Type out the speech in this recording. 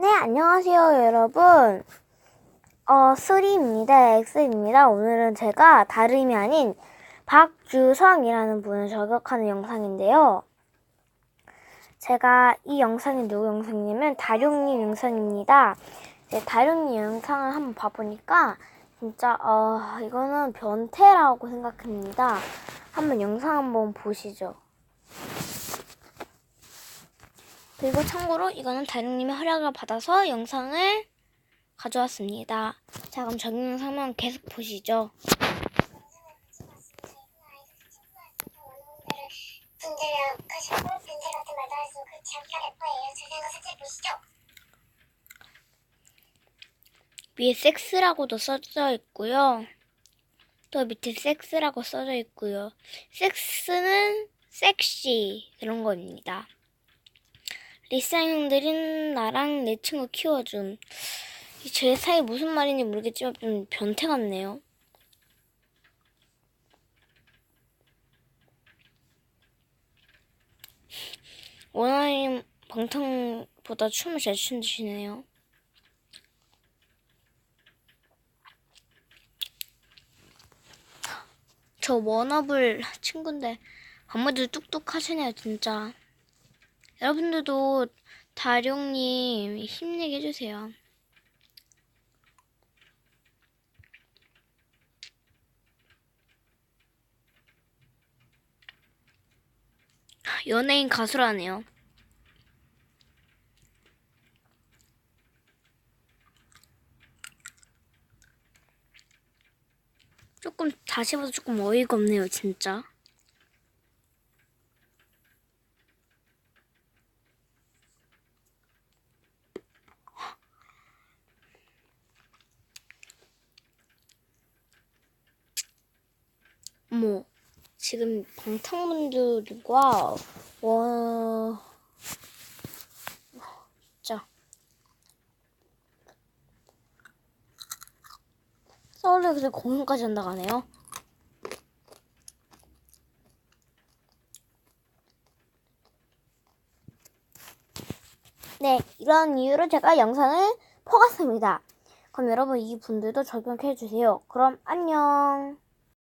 네, 안녕하세요, 여러분. 어, 쓰리입니다. 엑스입니다. 오늘은 제가 다름이 아닌 박주성이라는 분을 저격하는 영상인데요. 제가 이 영상이 누구 영상이냐면 다룡님 영상입니다. 이제 다룡님 영상을 한번 봐보니까 진짜 어 이거는 변태라고 생각합니다. 한번 영상 한번 보시죠. 그리고 참고로 이거는 다룡님의 허락을 받아서 영상을 가져왔습니다. 자 그럼 전 영상만 계속 보시죠. 위에 섹스라고도 써져 있고요. 또 밑에 섹스라고 써져 있고요. 섹스는 섹시 그런 겁니다. 리사 형들은 나랑 내 친구 키워줌. 이제 사이 무슨 말인지 모르겠지만 좀 변태 같네요. 원아임 방탕보다 춤을 잘 추시네요. 저 워너블 친구인데 아무도 뚝뚝 하시네요 진짜 여러분들도 다룡님 힘내게 해주세요. 연예인 가수라네요. 조금 다시 봐도 조금 어이가 없네요 진짜 어머, 지금 방탄분들과 와 진짜 서울에 그래 공연까지 한다 가네요. 네, 이런 이유로 제가 영상을 퍼갔습니다. 그럼 여러분 이 분들도 적용해 주세요. 그럼 안녕.